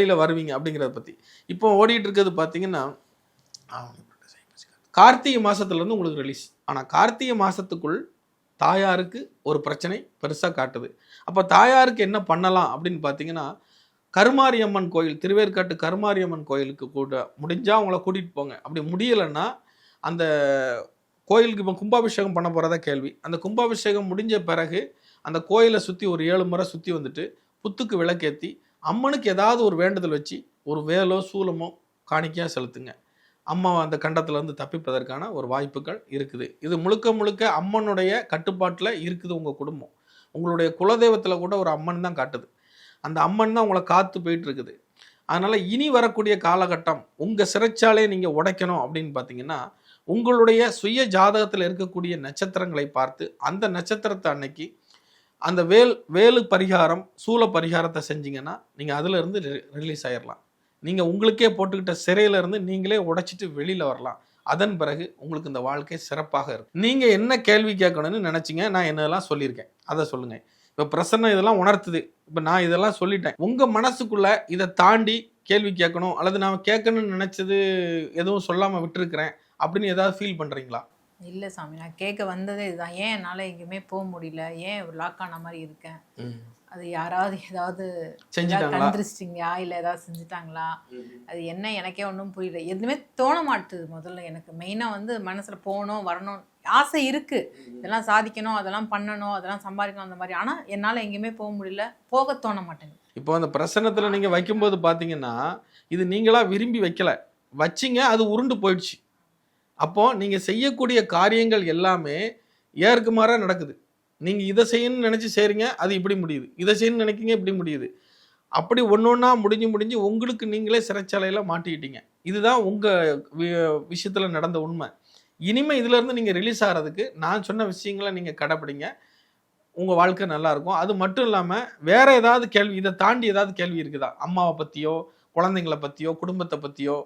வெளியில் வருவீங்க அப்படிங்கிறத பற்றி இப்போ ஓடிட்டு இருக்கிறது பார்த்தீங்கன்னா கார்த்திகை மாதத்துலேருந்து உங்களுக்கு ரிலீஸ் ஆனால் கார்த்திகை மாதத்துக்குள் தாயாருக்கு ஒரு பிரச்சனை பெருசாக காட்டுது. அப்போ தாயாருக்கு என்ன பண்ணலாம் அப்படின்னு பார்த்தீங்கன்னா கருமாரியம்மன் கோயில் திருவேற்காட்டு கருமாரியம்மன் கோயிலுக்கு கூட முடிஞ்சால் அவங்கள கூட்டிகிட்டு போங்க. அப்படி முடியலைன்னா அந்த கோயிலுக்கு இப்போ கும்பாபிஷேகம் பண்ண போகிறதா கேள்வி. அந்த கும்பாபிஷேகம் முடிஞ்ச பிறகு அந்த கோயிலை சுற்றி ஒரு ஏழு முறை சுற்றி வந்துட்டு புத்துக்கு விளக்கேற்றி அம்மனுக்கு ஏதாவது ஒரு வேண்டுதல் வச்சு ஒரு வேலோ சூலமோ காணிக்கையாக செலுத்துங்க. அம்மா அந்த கண்டத்துலேருந்து தப்பிப்பதற்கான ஒரு வாய்ப்புகள் இருக்குது. இது முழுக்க முழுக்க அம்மனுடைய கட்டுப்பாட்டில் இருக்குது உங்கள் குடும்பம். உங்களுடைய குலதெய்வத்தில் கூட ஒரு அம்மன் தான் காட்டுது. அந்த அம்மன் தான் உங்களை காத்து போயிட்டு இருக்குது அதனால் இனி வரக்கூடிய காலகட்டம் உங்கள் சிறைச்சாலையை நீங்கள் உடைக்கணும் அப்படின்னு பார்த்தீங்கன்னா உங்களுடைய சுய ஜாதகத்தில் இருக்கக்கூடிய நட்சத்திரங்களை பார்த்து அந்த நட்சத்திரத்தை அன்னைக்கு அந்த வேல் வேலு பரிகாரம் சூல பரிகாரத்தை செஞ்சீங்கன்னா நீங்கள் அதிலிருந்து ரிலீஸ் ஆயிடலாம் நீங்கள் உங்களுக்கே போட்டுக்கிட்ட சிறையிலேருந்து நீங்களே உடைச்சிட்டு வெளியில் வரலாம். அதன் பிறகு உங்களுக்கு இந்த வாழ்க்கை சிறப்பாக இருக்கும். நீங்கள் என்ன கேள்வி கேட்கணும்னு நினச்சிங்க நான் என்னதெல்லாம் சொல்லியிருக்கேன்? அதை சொல்லுங்கள் இப்போ பிரசன்னம் இதெல்லாம் உணர்த்துது. இப்போ நான் இதெல்லாம் சொல்லிட்டேன். உங்கள் மனசுக்குள்ளே இதை தாண்டி கேள்வி கேட்கணும் அல்லது நான் கேட்கணும்னு நினச்சது எதுவும் சொல்லாமல் விட்டுருக்கிறேன் அப்படின்னு ஏதாவது ஃபீல் பண்ணுறீங்களா இல்லை சாமி நான் கேட்க வந்ததே இதுதான். ஏன் என்னால் எங்கேயுமே போக முடியல? ஏன் லாக் ஆன மாதிரி இருக்கேன்? அது யாராவது ஏதாவது கந்திரிச்சிட்டிங்களா இல்லை ஏதாவது செஞ்சுட்டாங்களா? அது என்ன? எனக்கே ஒன்றும் புரியல. எதுவுமே தோண மாட்டுது முதல்ல எனக்கு. மெயினாக வந்து மனசில் போகணும் வரணும் ஆசை இருக்கு. இதெல்லாம் சாதிக்கணும் அதெல்லாம் பண்ணணும் அதெல்லாம் சம்பாதிக்கணும் அந்த மாதிரி. ஆனால் என்னால் எங்கேயுமே போக முடியல. போக தோண மாட்டேங்குது. இப்போ அந்த பிரசன்னத்தில் நீங்கள் வைக்கும்போது பார்த்தீங்கன்னா இது நீங்களா விரும்பி வைக்கல. வச்சிங்க அது உருண்டு போயிடுச்சு. அப்போ நீங்கள் செய்யக்கூடிய காரியங்கள் எல்லாமே ஏற்குமாறாக நடக்குது. நீங்கள் இதை செய்யணும்னு நினச்சி செய்கிறீங்க அது இப்படி முடியுது. இதை செய்யணும்னு நினைக்கிங்க இப்படி முடியுது. அப்படி ஒன்று ஒன்றா முடிஞ்சு முடிஞ்சு உங்களுக்கு நீங்களே சிறைச்சாலையில் மாட்டிக்கிட்டீங்க. இதுதான் உங்கள் விஷயத்தில் நடந்த உண்மை. இனிமே இதிலேருந்து நீங்கள் ரிலீஸ் ஆகிறதுக்கு நான் சொன்ன விஷயங்களை நீங்கள் கடைப்பிடிங்க. உங்கள் வாழ்க்கை நல்லாயிருக்கும் அது மட்டும் இல்லாமல் வேறு ஏதாவது கேள்வி இதை தாண்டி ஏதாவது கேள்வி இருக்குதா? அம்மாவை பற்றியோ குழந்தைங்கள பற்றியோ குடும்பத்தை பற்றியோ